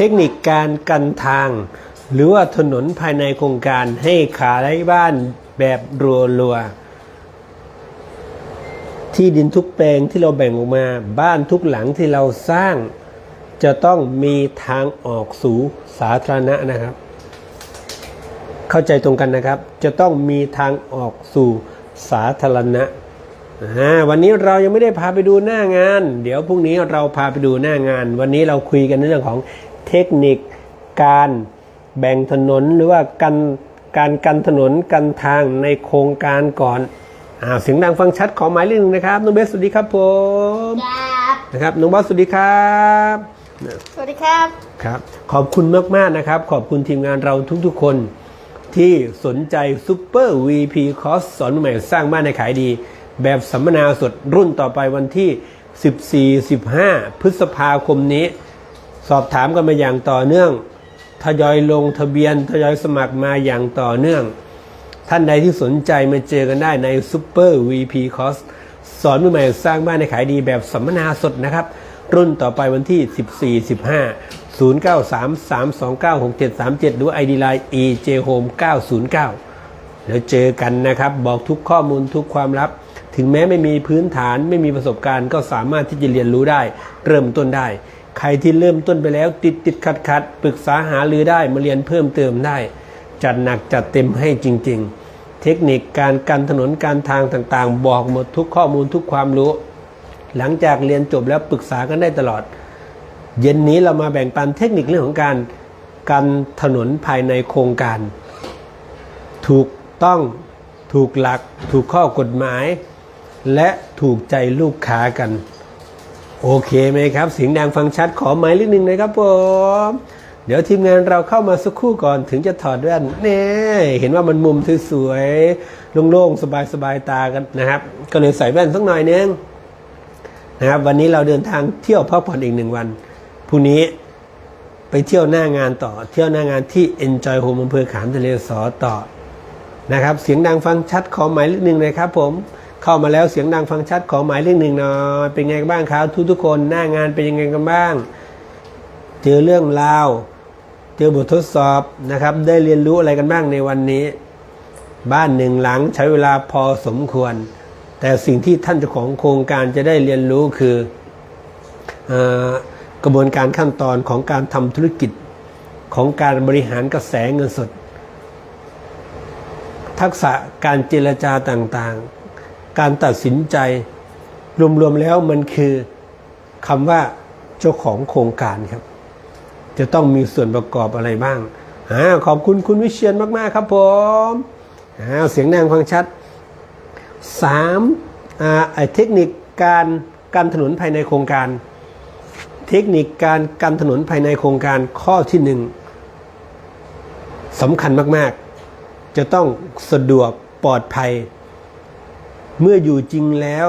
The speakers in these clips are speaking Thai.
เทคนิคการกันทาง หรือว่าถนนภายในโครงการให้ขาไร้บ้านแบบรัวๆที่ดินทุกแปลงที่เราแบ่งออกมาบ้านทุกหลังที่เราสร้าง จะต้องมีทางออกสู่สาธารณะนะครับ เข้าใจตรงกันนะครับ จะต้องมีทางออกสู่สาธารณะวันนี้เรายังไม่ได้พาไปดูหน้างาน เดี๋ยวพรุ่งนี้เราพาไปดูหน้างาน วันนี้เราคุยกันในเรื่องของ เทคนิค การแบ่งถนนหรือว่าการการกันถนนกันทางในโครงการก่อนอ่าเสียงดังฟังชัดขอหมายเลขหนึ่งนะครับน้องเบสสวัสดีครับผมครับนะครับน้องบอสสวัสดีครับสวัสดีครับครับขอบคุณมากๆนะครับ ขอบคุณทีมงานเราทุกๆคนที่สนใจซูเปอร์ VP คอร์สสอนใหม่สร้างบ้านในขายดี แบบสัมมนาสดรุ่นต่อไปวันที่ 14-15 พฤษภาคมนี้ สอบถามกันมาอย่างต่อเนื่องทยอยลงทะเบียนทยอยสมัครมาอย่างต่อเนื่อง ท่านใดที่สนใจมาเจอกันได้ในซูเปอร์ VP Course สอนมือใหม่สร้างบ้านในขายดีแบบสัมมนาสดนะครับ รุ่นต่อไปวันที่ 14 15 093 329 6737 หรือ ID Line EJ Home 909 แล้วเจอกันนะครับ บอกทุกข้อมูลทุกความลับ ถึงแม้ไม่มีพื้นฐานไม่มีประสบการณ์ก็สามารถที่จะเรียนรู้ได้ เริ่มต้นได้ ใครที่เริ่มต้นไปแล้วติดติดขัดขัดปรึกษาหารือได้มาเรียนเพิ่มเติมได้ จัดหนักจัดเต็มให้จริง ๆ เทคนิคการกันถนนการทางต่างๆ บอกหมดทุกข้อมูลทุกความรู้ หลังจากเรียนจบแล้วปรึกษากันได้ตลอด เย็นนี้เรามาแบ่งปันเทคนิคเรื่องของการกันถนนภายในโครงการ ถูกต้องถูกหลัก ถูกข้อกฎหมาย และถูกใจลูกค้ากัน โอเคไหมครับ เสียงดังฟังชัดขอหมายเลขหนึ่งเลยครับผมเดี๋ยวทีมงานเราเข้ามาสักครู่ก่อนถึงจะถอดแว่นเนี่เห็นว่ามันมุมสวยๆโล่งๆสบายๆตากันนะครับ ก็เลยใส่แว่นสักหน่อยนึงนะครับวันนี้เราเดินทางเที่ยวพักผ่อนอีกหนึ่งวันพรุ่งนี้ไปเที่ยวหน้างานต่อ เที่ยวหน้างานที่ Enjoy Home อำเภอขามทะเลสอต่อนะครับ เสียงดังฟังชัดขอหมายเลขหนึ่งเลยครับผม เข้ามาแล้วเสียงดังฟังชัดขอหมายเลขหนึ่งหน่อยเป็นไงบ้างครับทุกทุกๆคนหน้างานเป็นยังไงกันบ้าง เจอเรื่องราว เจอบททดสอบนะครับ ได้เรียนรู้อะไรกันบ้างในวันนี้ บ้านหนึ่งหลังใช้เวลาพอสมควร แต่สิ่งที่ท่านเจ้าของโครงการจะได้เรียนรู้คือออกระบวนการขั้นตอนของการทำธุรกิจของการบริหารกระแสเงินสด ทักษะการเจรจาต่างๆ การตัดสินใจ รวมๆแล้วมันคือคำว่าเจ้าของโครงการครับ จะต้องมีส่วนประกอบอะไรบ้างอาขอบคุณคุณวิเชียนมากๆครับผมอ่าเสียงดังฟังชัดสามอ่าไอเทคนิคการกันถนนภายในโครงการ เทคนิคการกันถนนภายในโครงการข้อที่หนึ่งสำคัญมากๆ จะต้องสะดวกปลอดภัย เมื่ออยู่จริงแล้ว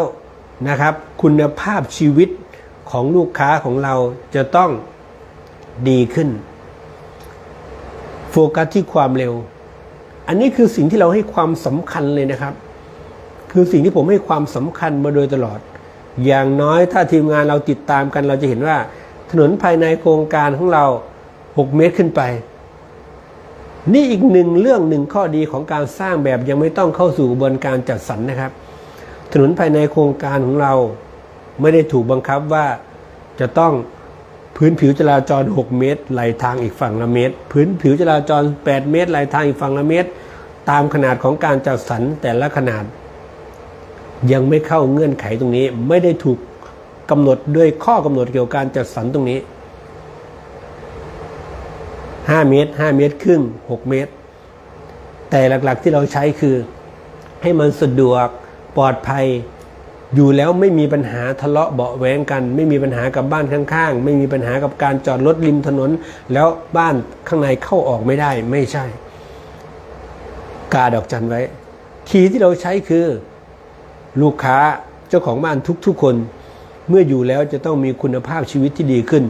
นะครับ คุณภาพชีวิตของลูกค้าของเราจะต้องดีขึ้น โฟกัสที่ความเร็ว อันนี้คือสิ่งที่เราให้ความสำคัญเลยนะครับ คือสิ่งที่ผมให้ความสำคัญมาโดยตลอด อย่างน้อยถ้าทีมงานเราติดตามกันเราจะเห็นว่า ถนนภายในโครงการของเรา 6 เมตรขึ้นไป นี่อีกหนึ่งเรื่องหนึ่งข้อดีของการสร้างแบบยังไม่ต้องเข้าสู่กระบวนการจัดสรรนะครับ ถนนภายในโครงการของเรา ไม่ได้ถูกบังคับว่าจะต้องพื้นผิวจราจร 6 เมตรไหลทางอีกฝั่งละเมตร พื้นผิวจราจร 8 เมตรไหลทางอีกฝั่งละเมตร ตามขนาดของการจัดสรรแต่ละขนาด ยังไม่เข้าเงื่อนไขตรงนี้ ไม่ได้ถูกกำหนดด้วยข้อกำหนดเกี่ยวกับการจัดสรรตรงนี้ 5 เมตร 5 เมตรครึ่ง 6 เมตร แต่หลักๆที่เราใช้คือให้มันสะดวก ปลอดภัย อยู่แล้วไม่มีปัญหาทะเลาะเบาะแว้งกัน ไม่มีปัญหากับบ้านข้างๆ ไม่มีปัญหากับการจอดรถริมถนน แล้วบ้านข้างในเข้าออกไม่ได้ไม่ใช่ กาดอกจันไว้ คีย์ที่เราใช้คือ ลูกค้าเจ้าของบ้านทุกๆคน เมื่ออยู่แล้วจะต้องมีคุณภาพชีวิตที่ดีขึ้น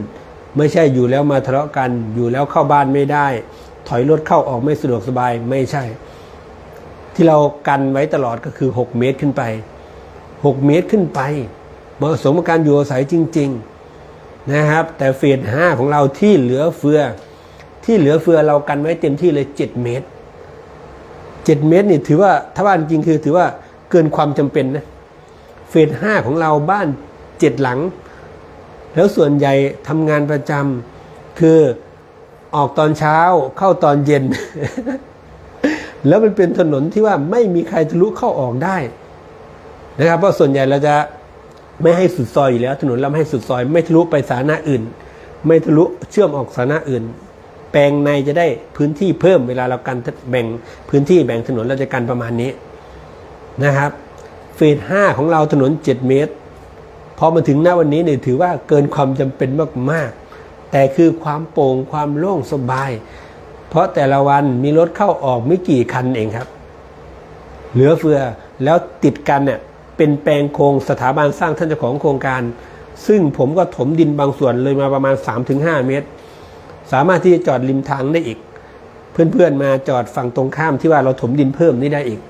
ไม่ใช่อยู่แล้วมาทะเลาะกัน อยู่แล้วเข้าบ้านไม่ได้ ถอยรถเข้าออกไม่สะดวกสบายไม่ใช่ ที่เรากันไว้ตลอดก็คือ 6 เมตรขึ้นไป 6 เมตรขึ้นไปเหมาะสมกับการอยู่อาศัยจริง ๆนะครับ แต่เฟสห้าของเราที่เหลือเฟือ ที่เหลือเฟือเรากันไว้เต็มที่เลย 7 เมตร 7 เมตรนี่ถือว่าถ้าว่าจริงคือถือว่าเกินความจำเป็นนะเฟสห้าของเราบ้านเจ็ดหลัง แล้วส่วนใหญ่ทำงานประจำคือออกตอนเช้าเข้าตอนเย็น แล้วมันเป็นถนนที่ว่าไม่มีใครทะลุเข้าออกได้นะครับเพราะส่วนใหญ่เราจะไม่ให้สุดซอยอยู่แล้ว ถนนเราไม่ให้สุดซอย ไม่ทะลุไปสาธารณะอื่น ไม่ทะลุเชื่อมออกสาธารณะอื่น แปลงในจะได้พื้นที่เพิ่มเวลาเรากันแบ่งพื้นที่แบ่งถนนเราจะกันประมาณนี้นะครับเฟสห้าของเราถนน 7 เมตรพอมาถึงหน้าวันนี้เนี่ยถือว่าเกินความจำเป็นมากๆ แต่คือความโปร่งความโล่งสบาย เพราะแต่ละวันมีรถเข้าออกไม่กี่คันเองครับ เหลือเฟือแล้วติดกันเนี่ยเป็นแปลงโครงสถาบันสร้างท่านเจ้าของโครงการ ซึ่งผมก็ถมดินบางส่วนเลยมาประมาณ 3-5 เมตร สามารถที่จะจอดริมทางได้อีก เพื่อนๆมาจอดฝั่งตรงข้ามที่ว่าเราถมดินเพิ่มนี่ได้อีก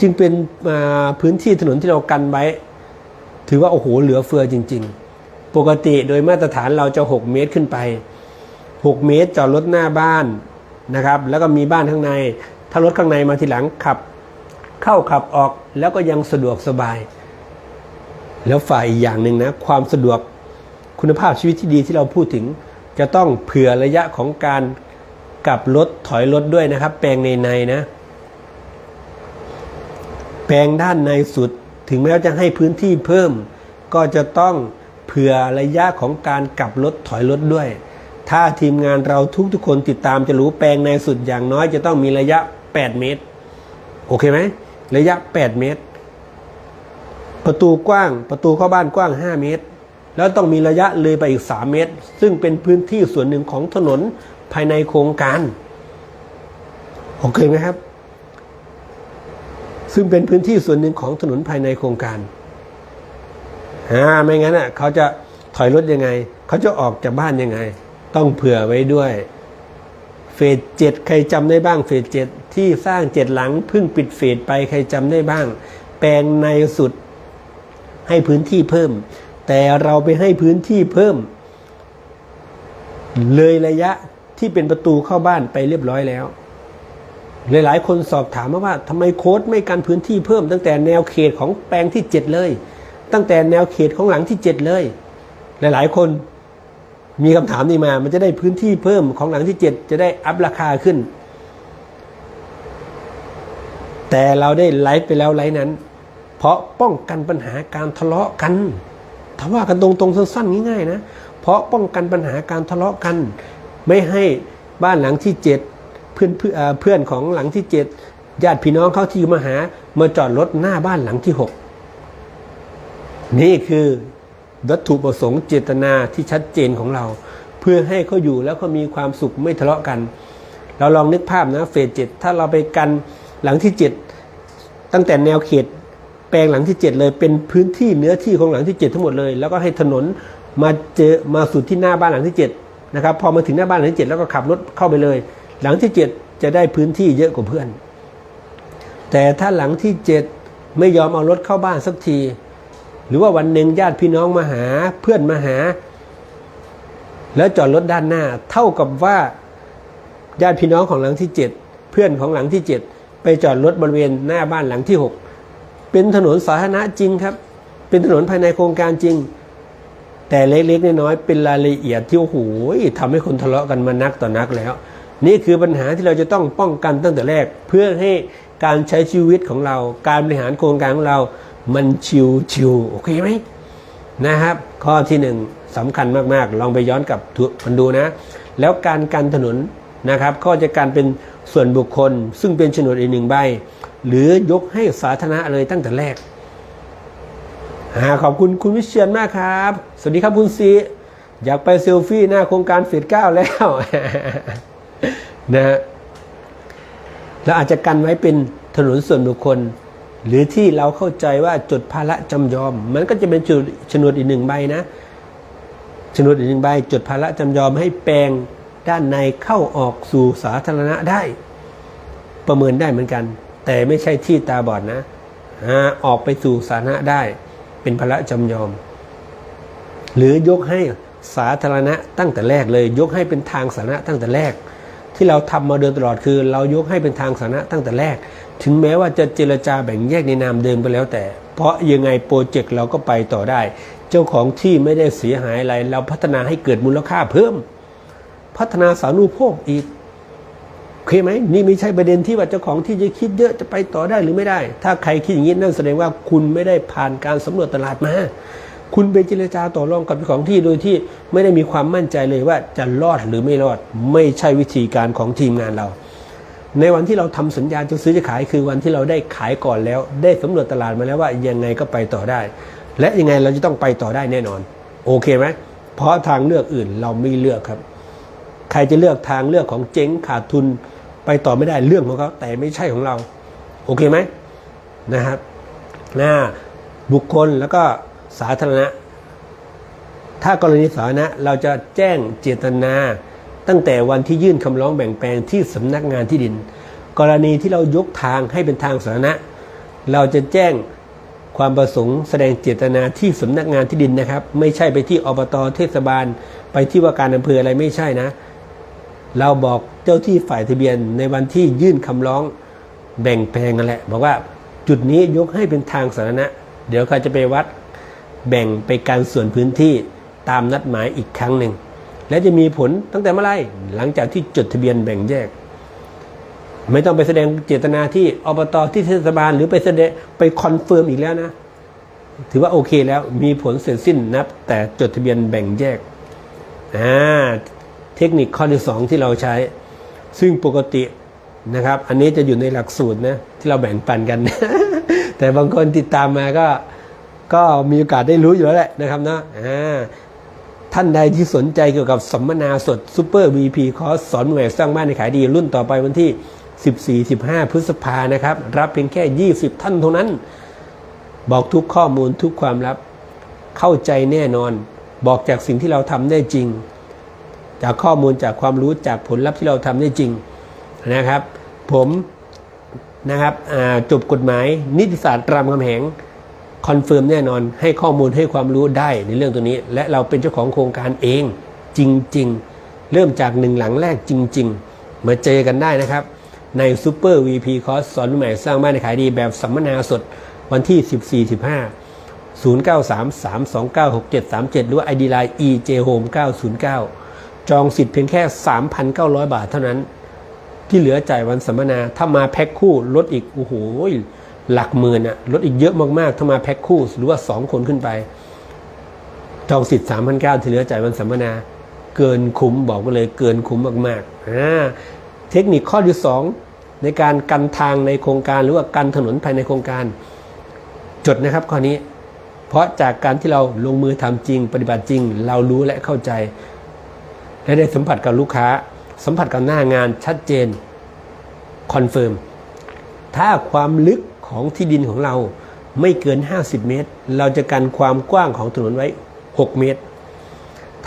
จึงเป็นอ่าพื้นที่ถนนที่เรากันไว้ ถือว่าโอ้โหเหลือเฟือจริง ๆ ปกติโดยมาตรฐานเราจะ 6 เมตรขึ้นไป 6 เมตรจอดรถหน้าบ้านนะครับ แล้วก็มีบ้านข้างใน ถ้ารถข้างในมาทีหลังขับ เข้าขับออกแล้วก็ยังสะดวกสบาย แล้วฝ่ายอีกอย่างหนึ่งนะความสะดวกคุณภาพชีวิตที่ดีที่เราพูดถึง จะต้องเผื่อระยะของการกลับรถถอยรถด้วยนะครับ แปลงในในๆนะ แปลงด้านในสุดถึงแม้ว่าจะให้พื้นที่เพิ่ม ก็จะต้องเผื่อระยะของการกลับรถถอยรถด้วย ถ้าทีมงานเราทุกๆคนติดตามจะรู้แปลงในสุดอย่างน้อยจะต้องมีระยะ 8 เมตร โอเคไหมระยะ 8 เมตร ประตูกว้าง ประตูเข้าบ้านกว้าง 5 เมตร แล้วต้องมีระยะเลยไปอีก 3 เมตร ซึ่งเป็นพื้นที่ส่วนหนึ่งของถนนภายในโครงการ โอเคไหมครับ ซึ่งเป็นพื้นที่ส่วนหนึ่งของถนนภายในโครงการอ่าไม่งั้นอะเขาจะถอยรถยังไง เขาจะออกจากบ้านยังไง ต้องเผื่อไว้ด้วย เฟสเจ็ดใครจำได้บ้าง เฟสเจ็ดที่สร้างเจ็ดหลังเพิ่งปิดเฟสไปใครจำได้บ้าง แปลงในสุดให้พื้นที่เพิ่ม แต่เราไปให้พื้นที่เพิ่ม เลยระยะที่เป็นประตูเข้าบ้านไปเรียบร้อยแล้ว หลายๆ คนสอบถามมาว่าทำไมโค้ดไม่กันพื้นที่เพิ่ม ตั้งแต่แนวเขตของแปลงที่ 7 เลย ตั้งแต่แนวเขตของหลังที่ 7 เลย หลายๆ คน มีคำถามนี้มา มันจะได้พื้นที่เพิ่มของหลังที่7จะได้อัพราคาขึ้น แต่เราได้ไลฟ์ไปแล้วไลฟ์นั้น เพราะป้องกันปัญหาการทะเลาะกันถ้าว่ากันตรงๆสั้นๆง่ายๆนะ เพราะป้องกันปัญหาการทะเลาะกัน ไม่ให้บ้านหลังที่เจ็ดเพื่อนเพื่อนเอ่อเพื่อนของหลังที่เจ็ดญาติพี่น้องเขาที่มาหามาจอดรถหน้าบ้านหลังที่หกนี่คือ วัตถุประสงค์เจตนาที่ชัดเจนของเรา เพื่อให้เขาอยู่แล้วเขามีความสุขไม่ทะเลาะกัน เราลองนึกภาพนะเฟสเจ็ดถ้าเราไปกันหลังที่เจ็ดตั้งแต่แนวเขตแปลงหลังที่ 7 เลยเป็นพื้นที่เนื้อที่ของหลังที่ 7 ทั้งหมดเลย แล้วก็ให้ถนนมาเจอมาสุดที่หน้าบ้านหลังที่7นะครับพอมาถึงหน้าบ้านหลังที่ 7 แล้วก็ขับรถเข้าไปเลย หลังที่ 7 จะได้พื้นที่เยอะกว่าเพื่อน แต่ถ้าหลังที่ 7 ไม่ยอมเอารถเข้าบ้านสักที หรือว่าวันหนึ่งญาติพี่น้องมาหาเพื่อนมาหา แล้วจอดรถด้านหน้า เท่ากับว่าญาติพี่น้องของหลังที่7เพื่อนของหลังที่7ไปจอดรถบริเวณหน้าบ้านหลังที่6เป็นถนนสาธารณะจริงครับ เป็นถนนภายในโครงการจริง แต่เล็กๆน้อยๆเป็นรายละเอียดที่โอ้โหทำให้คนทะเลาะกันมานักต่อนักแล้ว นี่คือปัญหาที่เราจะต้องป้องกันตั้งแต่แรก เพื่อให้การใช้ชีวิตของเรา การบริหารโครงการของเรา มันชิวๆโอเคไหมนะครับ ข้อที่หนึ่งสำคัญมากๆ ลองไปย้อนกลับมันดูนะ แล้วการกันถนนนะครับก็จะการเป็นส่วนบุคคล ซึ่งเป็นโฉนดอีกหนึ่งใบ หรือยกให้สาธารณะเลยตั้งแต่แรกอขอบคุณคุณวิเชียนมากครับ สวัสดีครับคุณซีอยากไปเซลฟี่หน้าโครงการเฟสเก้าแล้วนะฮะเราอาจจะกันไว้เป็นถนนส่วนบุคคล หรือที่เราเข้าใจว่าจดภาระจำยอม มันก็จะเป็นจุดโฉนดอีกหนึ่งใบนะโฉนดอีกหนึ่งใบ จดภาระจำยอมให้แปลงด้านในเข้าออกสู่สาธารณะได้ ประเมินได้เหมือนกัน แต่ไม่ใช่ที่ตาบอดนะฮะออกไปสู่สาธารณะได้ เป็นภาระจำยอม หรือยกให้สาธารณะตั้งแต่แรกเลย ยกให้เป็นทางสาธารณะตั้งแต่แรก ที่เราทำมาโดยตลอดคือ เรายกให้เป็นทางสาธารณะตั้งแต่แรก ถึงแม้ว่าจะเจรจาแบ่งแยกในนามเดิมไปแล้วแต่ เพราะยังไงโปรเจกต์เราก็ไปต่อได้ เจ้าของที่ไม่ได้เสียหายอะไร เราพัฒนาให้เกิดมูลค่าเพิ่ม พัฒนาสารูปโภคอีกโอเคไหมนี่ไม่ใช่ประเด็นที่ว่าเจ้าของที่จะคิดเยอะจะไปต่อได้หรือไม่ได้ ถ้าใครคิดอย่างนี้นั่นแสดงว่าคุณไม่ได้ผ่านการสำรวจตลาดมา คุณไปเจรจาต่อรองกับเจ้าของที่โดยที่ไม่ได้มีความมั่นใจเลยว่าจะรอดหรือไม่รอด ไม่ใช่วิธีการของทีมงานเรา ในวันที่เราทำสัญญาจะซื้อจะขายคือวันที่เราได้ขายก่อนแล้ว ได้สำรวจตลาดมาแล้วว่ายังไงก็ไปต่อได้ และยังไงเราจะต้องไปต่อได้แน่นอน โอเคไหมเพราะทางเลือกอื่นเราไม่เลือกครับ ใครจะเลือกทางเลือกของเจ๊งขาดทุนไปต่อไม่ได้เรื่องของเขาแต่ไม่ใช่ของเรา โอเคไหมนะครับนะบุคคลแล้วก็ สาธารณะ ถ้ากรณีสาธารณะเราจะแจ้งเจตนา ตั้งแต่วันที่ยื่นคำร้องแบ่งแปลงที่สำนักงานที่ดิน กรณีที่เรายกทางให้เป็นทางสาธารณะ เราจะแจ้งความประสงค์แสดงเจตนาที่สำนักงานที่ดินนะครับ ไม่ใช่ไปที่อบตเทศบาล ไปที่ว่าการอำเภออะไรไม่ใช่นะ เราบอกเจ้าที่ฝ่ายทะเบียนในวันที่ยื่นคำร้องแบ่งแปลงกันแหละ บอกว่าจุดนี้ยกให้เป็นทางสาธารณะ เดี๋ยวเขาจะไปวัด แบ่งไปการส่วนพื้นที่ตามนัดหมายอีกครั้งหนึ่ง และจะมีผลตั้งแต่เมื่อไรหลังจากที่จดทะเบียนแบ่งแยก ไม่ต้องไปแสดงเจตนาที่อบตที่เทศบาลหรือไปแสดงไปคอนเฟิร์มอีกแล้วนะ ถือว่าโอเคแล้วมีผลเสร็จสิ้นนับ แต่จดทะเบียนแบ่งแยกอ่าเทคนิคข้อที่สองที่เราใช้ ซึ่งปกตินะครับ อันนี้จะอยู่ในหลักสูตรนะที่เราแบ่งปันกัน แต่บางคนติดตามมาก็ ก็มีโอกาสได้รู้อยู่แล้วแหละนะครับนะท่านใดที่สนใจเกี่ยวกับสัมมนาสดซูเปอร์วีพีคอร์สสอนแหวสร้างบ้านในขายดีรุ่นต่อไปวันที่ 14-15 พฤษภานะครับ รับเพียงแค่ 20 ท่านเท่านั้น บอกทุกข้อมูลทุกความลับ เข้าใจแน่นอน บอกจากสิ่งที่เราทำได้จริง จากข้อมูลจากความรู้จากผลลัพธ์ที่เราทำได้จริงนะครับ ผมนะครับจบกฎหมายนิติศาสตร์รามคำแหง คอนเฟิร์มแน่นอนให้ข้อมูลให้ความรู้ได้ในเรื่องตัวนี้ และเราเป็นเจ้าของโครงการเองจริง ๆ เริ่มจากหนึ่งหลังแรกจริง ๆ มาเจอกันได้นะครับ ในซูเปอร์วีพีคอร์สสอนใหม่สร้างบ้านในขายดีแบบสัมมนาสดวันที่ 14-15 0933296737 หรือว่า ID Line EJ Home 909 จองสิทธิ์เพียงแค่ 3,900 บาทเท่านั้น ที่เหลือจ่ายวันสัมมนาถ้ามาแพ็คคู่ลดอีก โอ้โห หลักหมื่นอะลดอีกเยอะมากๆถ้ามาแพ็คคู่หรือว่า 2 คนขึ้นไป จองสิทธิ์3,900ที่เหลือจ่ายวันสัมมนา เกินคุ้มบอกไปเลยเกินคุ้มมากๆอ่าเทคนิคข้อที่ 2 ในการกันทางในโครงการหรือว่ากันถนนภายในโครงการ จดนะครับข้อนี้ เพราะจากการที่เราลงมือทำจริง ปฏิบัติจริง เรารู้และเข้าใจ และได้สัมผัสกับลูกค้า สัมผัสกับหน้างานชัดเจนคอนเฟิร์มถ้าความลึก ของที่ดินของเราไม่เกิน 50 เมตร เราจะกันความกว้างของถนนไว้ 6 เมตร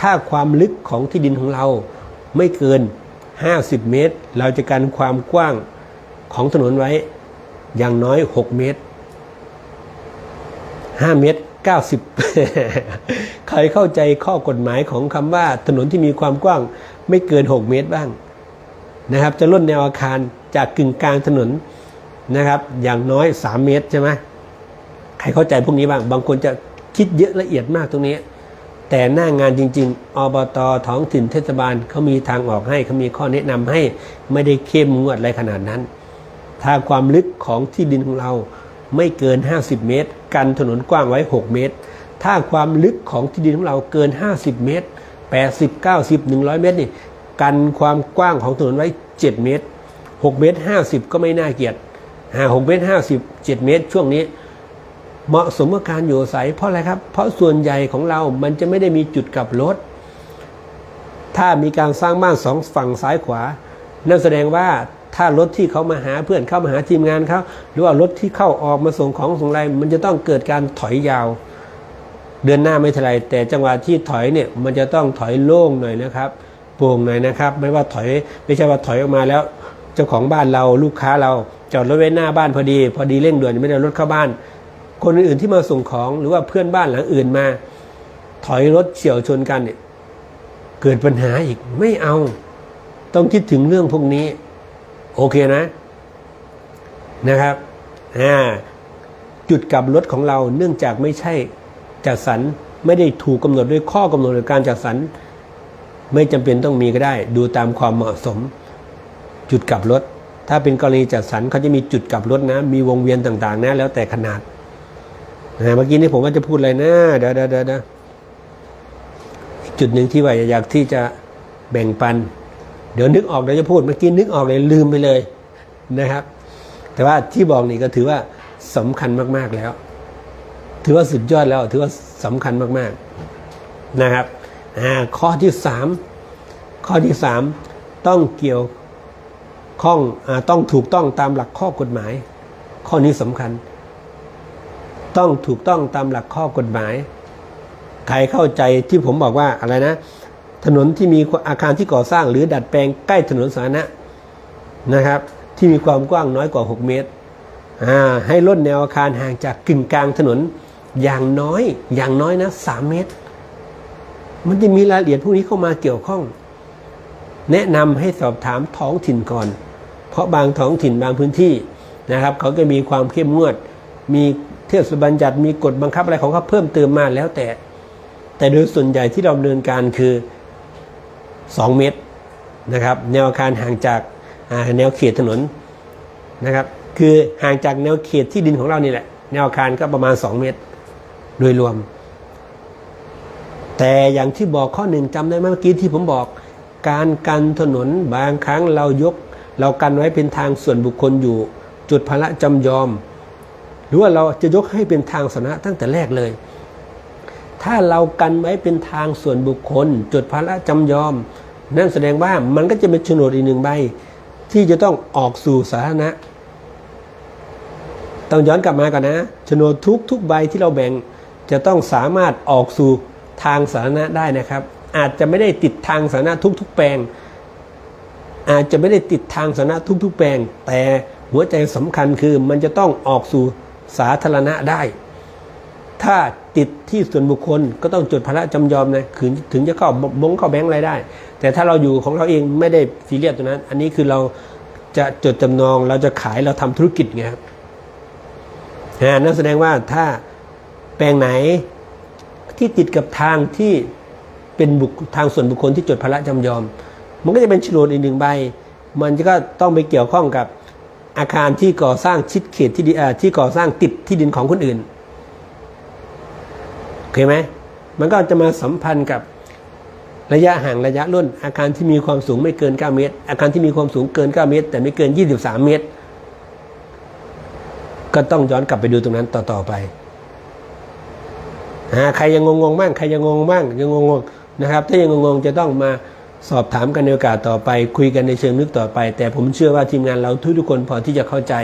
ถ้าความลึกของที่ดินของเราไม่เกิน 50 เมตร เราจะกันความกว้างของถนนไว้ อย่างน้อย 6 เมตร 5 เมตร 90 ใครเข้าใจข้อกฎหมายของคำว่าถนนที่มีความกว้างไม่เกิน 6 เมตรบ้างนะครับ จะลดแนวอาคารจากกึ่งกลางถนน นะครับ อย่างน้อย 3 เมตรใช่ไหมใครเข้าใจพวกนี้บ้าง บางคนจะคิดเยอะละเอียดมากตรงนี้ แต่หน้างานจริง ๆ อบตท้องถิ่นเทศบาลเขามีทางออกให้เขามีข้อแนะนำให้ไม่ได้เข้มงวดอะไรขนาดนั้น ถ้าความลึกของที่ดินของเราไม่เกิน 50 เมตร กันถนนกว้างไว้ 6 เมตร ถ้าความลึกของที่ดินของเราเกิน 50 เมตร 80 90 100 เมตรนี่กันความกว้างของถนนไว้ 7 เมตร 6 เมตร 50 ก็ไม่น่าเกลียด อ่า6เมตร50 7เมตรช่วงนี้ เหมาะสมกับการอยู่อาศัยเพราะอะไรครับ เพราะส่วนใหญ่ของเรามันจะไม่ได้มีจุดกลับรถ ถ้ามีการสร้างบ้านสองฝั่งซ้ายขวา นั่นแสดงว่าถ้ารถที่เขามาหาเพื่อนเข้ามาหาทีมงานเขาหรือว่ารถที่เข้าออกมาส่งของส่งอะไรมันจะต้องเกิดการถอยยาว เดือนหน้าไม่เท่าไรแต่จังหวะที่ถอยเนี่ยมันจะต้องถอยโล่งหน่อยนะครับโปร่งหน่อยนะครับ ไม่ว่าถอยไม่ใช่ว่าถอยออกมาแล้ว เจ้าของบ้านเราลูกค้าเรา จอดรถไว้หน้าบ้านพอดี พอดีเร่งด่วนไม่ได้รถเข้าบ้าน คนอื่นที่มาส่งของหรือว่าเพื่อนบ้านหลังอื่นมา ถอยรถเฉียวชนกันเนี่ยเกิดปัญหาอีกไม่เอา ต้องคิดถึงเรื่องพวกนี้ โอเคนะนะครับอ่าจุดกลับรถของเราเนื่องจากไม่ใช่จัดสรรไม่ได้ถูกกำหนดด้วยข้อกำหนดในการจัดสรรไม่จำเป็นต้องมีก็ได้ ดูตามความเหมาะสม จุดกลับรถ ถ้าเป็นกรณีจัดสรรเขาจะมีจุดกลับรถนะ มีวงเวียนต่างๆ นะ แล้วแต่ขนาดนะเมื่อกี้นี้ผมว่าจะพูดอะไรนะเดี๋ยวเดี๋ยวเดี๋ยวจุดหนึ่งที่ว่าอยากที่จะแบ่งปัน เดี๋ยวนึกออกเดี๋ยวจะพูดเมื่อกี้นึกออกเลยลืมไปเลยนะครับ แต่ว่าที่บอกนี่ก็ถือว่าสำคัญมากๆแล้ว ถือว่าสุดยอดแล้ว ถือว่าสำคัญมากๆนะครับข้อที่สามข้อที่สามต้องเกี่ยว ข้องอต้องถูกต้องตามหลักข้อกฎหมาย ข้อนี้สำคัญ ต้องถูกต้องตามหลักข้อกฎหมาย ใครเข้าใจที่ผมบอกว่าอะไรนะ ถนนที่มีอาคารที่ก่อสร้างหรือดัดแปลงใกล้ถนนสาธารณะนะครับ ที่มีความกว้างน้อยกว่า 6 เมตร ให้ลดแนวอาคารห่างจากกึ่งกลางถนนอย่างน้อย อย่างน้อยนะสามเมตร มันจะมีรายละเอียดพวกนี้เข้ามาเกี่ยวข้อง แนะนำให้สอบถามท้องถิ่นก่อน เพราะบางท้องถิ่นบางพื้นที่นะครับเขาก็มีความเข้มงวด มีเทศบัญญัติมีกฎบังคับอะไรของเขาเพิ่มเติมมาแล้วแต่ แต่โดยส่วนใหญ่ที่เราดำเนินการคือ 2 เมตรนะครับแนวอาคารห่างจากแนวเขตถนนนะครับคือห่างจากแนวเขตที่ดินของเรานี่แหละ แนวอาคารก็ประมาณ 2 เมตร โดยรวม แต่อย่างที่บอกข้อหนึ่งจำได้ไหมเมื่อกี้ที่ผมบอก การกันถนนบางครั้งเรายก เรากันไว้เป็นทางส่วนบุคคลอยู่ จุดพระจำยอม หรือว่าเราจะยกให้เป็นทางสาธารณะตั้งแต่แรกเลย ถ้าเรากันไว้เป็นทางส่วนบุคคล จุดพระจำยอม นั่นแสดงว่ามันก็จะเป็นโฉนดอีกหนึ่งใบ ที่จะต้องออกสู่สาธารณะ ต้องย้อนกลับมาก่อนนะโฉนดทุกทุกใบที่เราแบ่งจะต้องสามารถออกสู่ทางสาธารณะได้นะครับ อาจจะไม่ได้ติดทางสาธารณะทุกๆแปลง อาจจะไม่ได้ติดทางสาธารณะทุก ๆ แปลง แต่หัวใจสำคัญคือมันจะต้องออกสู่สาธารณะได้ ถ้าติดที่ส่วนบุคคลก็ต้องจดพระจำยอมนะถึงถึงจะเข้าบงเข้าแบงค์อะไรได้ แต่ถ้าเราอยู่ของเราเองไม่ได้ซีเรียสตรงนั้น อันนี้คือเราจะจดจำนองเราจะขายเราทำธุรกิจไงครับนั่นแสดงว่าถ้าแปลงไหนที่ติดกับทางที่เป็นบุคทางส่วนบุคคลที่จดพระจำยอม มันก็จะเป็นฉนดอีกหนึ่งใบ มันก็ต้องไปเกี่ยวข้องกับอาคารที่ก่อสร้างชิดเขตที่ที่ก่อสร้างติดที่ดินของคนอื่นโอเคไหมมันก็จะมาสัมพันธ์กับระยะห่างระยะรุ่น อาคารที่มีความสูงไม่เกิน 9 เมตร อาคารที่มีความสูงเกิน 9 เมตร แต่ไม่เกิน 23 เมตร ก็ต้องย้อนกลับไปดูตรงนั้นต่อๆไปใครยังงงๆบ้างใครยังงงบ้างยังงงๆนะครับ ถ้ายังงงๆจะต้องมา สอบถามกันในโอกาสต่อไป คุยกันในเชิงนึกต่อไป แต่ผมเชื่อว่าทีมงานเราทุกๆคนพอที่จะเข้าใจ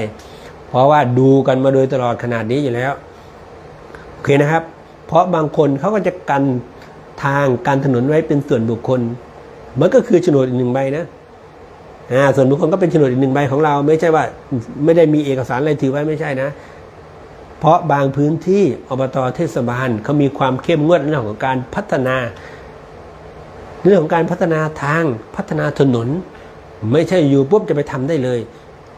เพราะว่าดูกันมาโดยตลอดขนาดนี้อยู่แล้วโอเคนะครับ เพราะบางคนเขาก็จะกันทางการถนนไว้เป็นส่วนบุคคลมันก็คือโฉนดอีกหนึ่งใบนะอ่าส่วนบุคคลก็เป็นโฉนดอีกหนึ่งใบของเรา ไม่ใช่ว่าไม่ได้มีเอกสารอะไรถือไว้ไม่ใช่นะ เพราะบางพื้นที่อบตเทศบาลเขามีความเข้มงวดเรื่องของการพัฒนา เรื่องของการพัฒนาทางพัฒนาถนน ไม่ใช่อยู่ปุ๊บจะไปทำได้เลย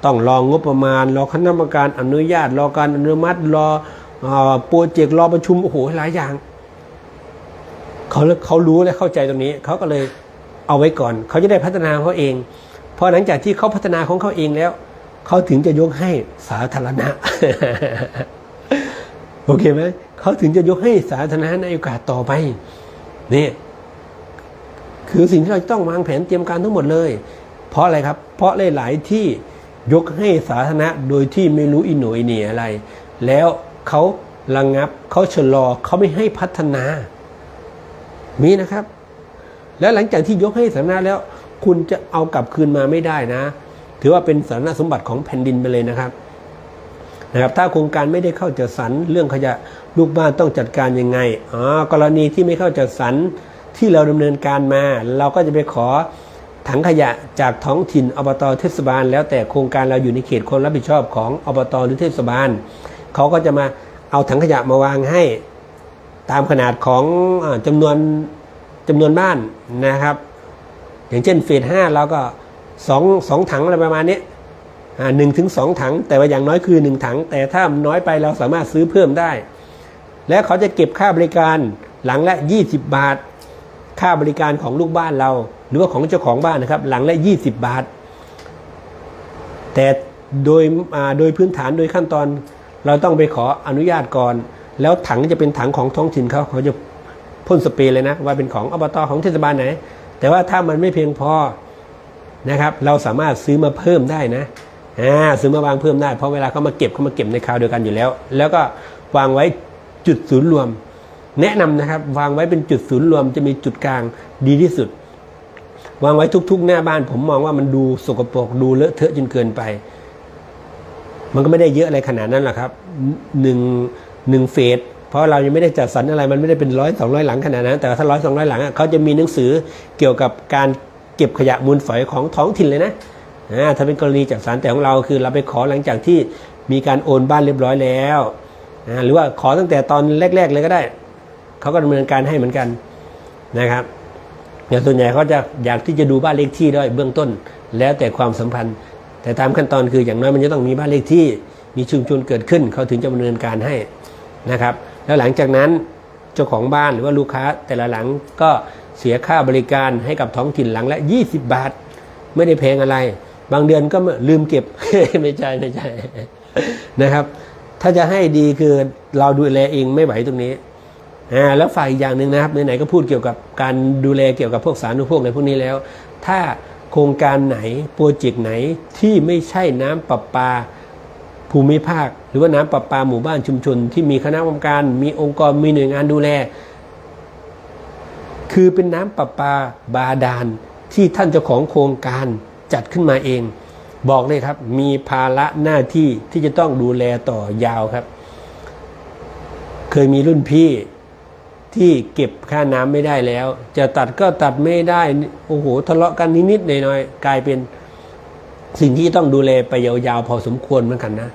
ต้องรองงบประมาณ รอคณะกรรมการอนุญาต รอการอนุมัติรอโปรเจกต์รอประชุมโอ้โหหลายอย่างเขาเขารู้และเข้าใจตรงนี้เขาก็เลยเอาไว้ก่อน เขาจะได้พัฒนาเขาเองพอหลังจากที่เขาพัฒนาของเขาเองแล้ว เขาถึงจะยกให้สาธารณะโอเคไหมเขาถึงจะยกให้สาธารณะในโอกาสต่อไปนี่ คือสิ่งที่เราต้องวางแผนเตรียมการทั้งหมดเลย เพราะอะไรครับ เพราะหลายๆที่ยกให้สาธารณะโดยที่ไม่รู้อิหน่วยเหนี่ยอะไร แล้วเขาระงงับเขาชะลอเขาไม่ให้พัฒนา มีนะครับ แล้วหลังจากที่ยกให้สาธารณะแล้ว คุณจะเอากลับคืนมาไม่ได้นะ ถือว่าเป็นสาธารณสมบัติของแผ่นดินไปเลยนะครับนะครับถ้าโครงการไม่ได้เข้าจัดสรรเรื่องขยะลูกบ้านต้องจัดการยังไงอ๋อกรณีที่ไม่เข้าจัดสรร ที่เราดำเนินการมา เราก็จะไปขอถังขยะจากท้องถิ่นอบตเทศบาล แล้วแต่โครงการเราอยู่ในเขตความรับผิดชอบของอบตหรือเทศบาลเขาก็จะมาเอาถังขยะมาวางให้ตามขนาดของอาจำนวนจำนวนบ้านนะครับ อย่างเช่นเฟสห้าเราก็สองสองถังอะไรประมาณนี้หนึ่งถึงสองถัง แต่ว่าอย่างน้อยคือหนึ่งถัง แต่ถ้าน้อยไปเราสามารถซื้อเพิ่มได้ และเขาจะเก็บค่าบริการหลังละ 20 บาท ค่าบริการของลูกบ้านเรา หรือว่าของเจ้าของบ้านนะครับ หลังละ 20 บาท แต่โดยโดยพื้นฐานโดยขั้นตอน เราต้องไปขออนุญาตก่อน แล้วถังจะเป็นถังของท้องถิ่นเขาเขาจะพ่นสเปรย์เลยนะ ว่าเป็นของอบตของเทศบาลไหน แต่ว่าถ้ามันไม่เพียงพอนะครับ เราสามารถซื้อมาเพิ่มได้นะอ่าซื้อมาวางเพิ่มได้เพราะเวลาเขามาเก็บเขามาเก็บในคราวเดียวกันอยู่แล้ว แล้วก็วางไว้จุดศูนย์รวม แนะนำนะครับ วางไว้เป็นจุดศูนย์รวมจะมีจุดกลางดีที่สุด วางไว้ทุก ๆ หน้าบ้าน ผมมองว่ามันดูสกปรกดูเลอะเทอะจนเกินไป มันก็ไม่ได้เยอะอะไรขนาดนั้นหรอกครับหนึ่งหนึ่งเฟสเพราะเรายังไม่ได้จัดสรรอะไรมันไม่ได้เป็นร้อยสองร้อยหลังขนาดนั้น แต่ถ้าร้อยสองร้อยหลังเขาจะมีหนังสือเกี่ยวกับการเก็บขยะมูลฝอยของท้องถิ่นเลยนะถ้าเป็นกรณีจัดสรรแต่ของเราคือเราไปขอหลังจากที่มีการโอนบ้านเรียบร้อยแล้วหรือว่าขอตั้งแต่ตอนแรก ๆ เลยก็ได้ เขาก็ดำเนินการให้เหมือนกันนะครับอย่างส่วนใหญ่เขาจะอยากที่จะดูบ้านเลขที่ด้วยเบื้องต้น แล้วแต่ความสัมพันธ์ แต่ตามขั้นตอนคืออย่างน้อยมันจะต้องมีบ้านเลขที่มีชุมชนเกิดขึ้น เขาถึงจะดำเนินการให้นะครับ แล้วหลังจากนั้นเจ้าของบ้านหรือว่าลูกค้าแต่ละหลังก็เสียค่าบริการให้กับท้องถิ่นหลังละ 20 บาท ไม่ได้แพงอะไร บางเดือนก็ลืมเก็บไม่ใช่ไม่ใช่นะครับ ถ้าจะให้ดีคือเราดูแลเองไม่ไหวตรงนี้ อ่าแล้วฝ่ายอีกอย่างหนึ่งนะครับไหนๆก็พูดเกี่ยวกับการดูแลเกี่ยวกับพวกสารณูปโภคในพวกนี้แล้ว ถ้าโครงการไหนโปรเจกต์ไหนที่ไม่ใช่น้ำประปาภูมิภาค หรือว่าน้ำประปาหมู่บ้านชุมชน ที่มีคณะกรรมการ มีองค์กรมีหน่วยงานดูแล คือเป็นน้ำประปาบาดาลที่ท่านเจ้าของโครงการจัดขึ้นมาเอง บอกเลยครับ มีภาระหน้าที่ที่จะต้องดูแลต่อยาวครับ เคยมีรุ่นพี่ ที่เก็บค่าน้ำไม่ได้แล้ว จะตัดก็ตัดไม่ได้โอ้โหทะเลาะกันนิดๆหน่อยๆกลายเป็นสิ่งที่ต้องดูแลไปยาวๆพอสมควรเหมือนกันนะ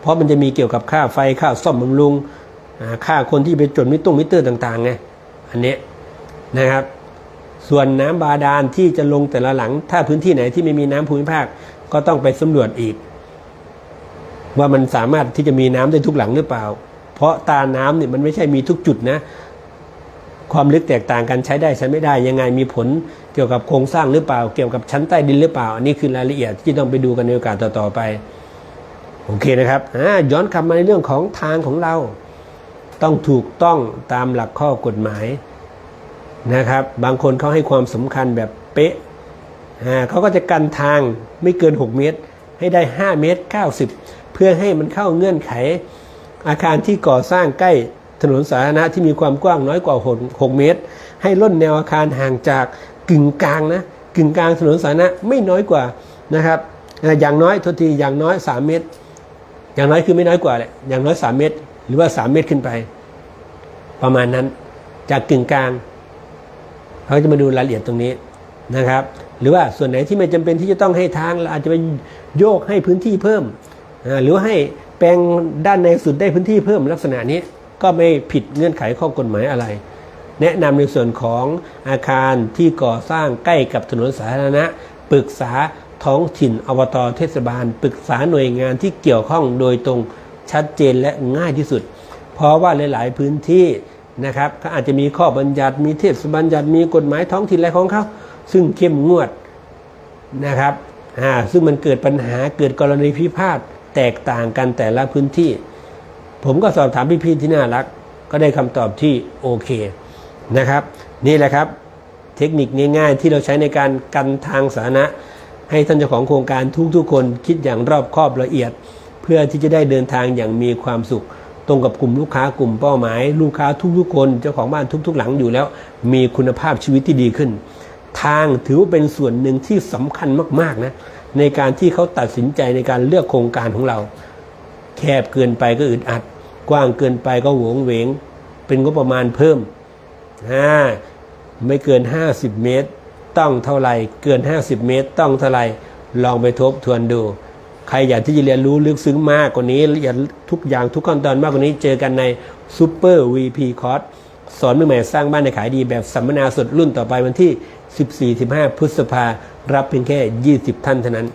เพราะมันจะมีเกี่ยวกับค่าไฟค่าซ่อมบำรุงค่าคนที่ไปจดมิตรมิเตอร์ต่างๆไงอันนี้นะครับ ส่วนน้ำบาดาลที่จะลงแต่ละหลัง ถ้าพื้นที่ไหนที่ไม่มีน้ำภูมิภาคก็ต้องไปสำรวจอีก ว่ามันสามารถที่จะมีน้ำได้ทุกหลังหรือเปล่า เพราะตาน้ำเนี่ยมันไม่ใช่มีทุกจุดนะ ความลึกแตกต่างกันใช้ได้ใช้ไม่ได้ยังไงมีผลเกี่ยวกับโครงสร้างหรือเปล่า เกี่ยวกับชั้นใต้ดินหรือเปล่า อันนี้คือรายละเอียดที่ต้องไปดูกันในโอกาสต่อๆไปโอเคนะครับย้อนกลับมาในเรื่องของทางของเรา ต้องถูกต้องตามหลักข้อกฎหมายนะครับ บางคนเขาให้ความสำคัญแบบเป๊ะเขาก็จะกันทางไม่เกิน 6 เมตร ให้ได้ 5 เมตร 90 เพื่อให้มันเข้าเงื่อนไขอาคารที่ก่อสร้างใกล้ ถนนสาธารณะที่มีความกว้างน้อยกว่า 6 เมตร ให้ล่นแนวอาคารห่างจากกึ่งกลางนะกึ่งกลางถนนสาธารณะไม่น้อยกว่านะครับอย่างน้อยททีอย่างน้อย 3 เมตร อย่างน้อยคือไม่น้อยกว่าแหละอย่างน้อย 3 เมตร หรือว่า 3 เมตรขึ้นไป ประมาณนั้นจากกึ่งกลางเขาจะมาดูรายละเอียดตรงนี้นะครับ หรือว่าส่วนไหนที่ไม่จำเป็นที่จะต้องให้ทางเราอาจจะไปโยกให้พื้นที่เพิ่ม หรือให้แปลงด้านในสุดได้พื้นที่เพิ่มลักษณะนี้ ก็ไม่ผิดเงื่อนไขข้อกฎหมายอะไร แนะนำในส่วนของอาคารที่ก่อสร้างใกล้กับถนนสาธารณะ ปรึกษาท้องถิ่นอบตเทศบาล ปรึกษาหน่วยงานที่เกี่ยวข้องโดยตรงชัดเจนและง่ายที่สุด เพราะว่าหลาย ๆ พื้นที่นะครับเขาอาจจะมีข้อบัญญัติมีเทศบัญญัติมีกฎหมายท้องถิ่นอะไรของเขาซึ่งเข้มงวดนะครับอ่าซึ่งมันเกิดปัญหาเกิดกรณีพิพาทแตกต่างกันแต่ละพื้นที่ ผมก็สอบถามพี่ๆที่น่ารัก ก็ได้คำตอบที่โอเคนะครับ นี่แหละครับ เทคนิคง่ายๆ ที่เราใช้ในการกันทางสาธารณะ ให้ท่านเจ้าของโครงการทุกๆคนคิดอย่างรอบคอบละเอียด เพื่อที่จะได้เดินทางอย่างมีความสุข ตรงกับกลุ่มลูกค้ากลุ่มเป้าหมาย ลูกค้าทุกๆ คนเจ้าของบ้านทุก ๆ หลังอยู่แล้ว มีคุณภาพชีวิตที่ดีขึ้น ทางถือว่าเป็นส่วนหนึ่งที่สำคัญมากๆนะในการที่เขาตัดสินใจในการเลือกโครงการของเรา แคบเกินไปก็อึดอัด กว้างเกินไปก็หวงเหวง เป็นงบประมาณเพิ่มอ่าไม่เกิน 50 เมตร ต้องเท่าไหร่เกิน 50 เมตร ต้องเท่าไหร่ลองไปทบทวนดู ใครอยากที่จะเรียนรู้ลึกซึ้งมากกว่านี้อยากทุกอย่างทุกขั้นตอนมากกว่านี้เจอกันใน Super VP Course สอนมือใหม่สร้างบ้านในขายดีแบบสัมมนาสดรุ่นต่อไปวันที่ 14-15 พฤษภารับเพียงแค่ 20 ท่านเท่านั้น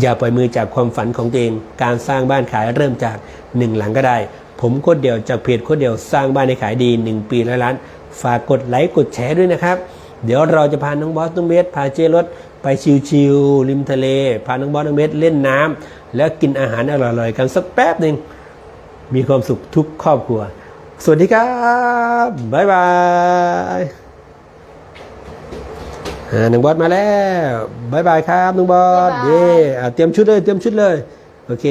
อย่าปล่อยมือจากความฝันของตัวเอง การสร้างบ้านขายเริ่มจากหนึ่งหลังก็ได้ ผมโคตรเดียวจากเพจโคตรเดียวสร้างบ้านในขายดี 1 ปีละล้าน ฝากกดไลค์กดแชร์ด้วยนะครับ เดี๋ยวเราจะพาน้องบอสน้องเบสพาเจรถไปชิวๆริมทะเล พาน้องบอสน้องเบสเล่นน้ำแล้วกินอาหารอร่อยๆกันสักแป๊บหนึ่งมีความสุขทุกครอบครัว สวัสดีครับบ๊ายบาย อ่าน้องบอสมาแล้วบ๊ายบายครับน้องบอสบ๊ายบายเย่อะเตรียมชุดเลยเตรียมชุดเลย โอเค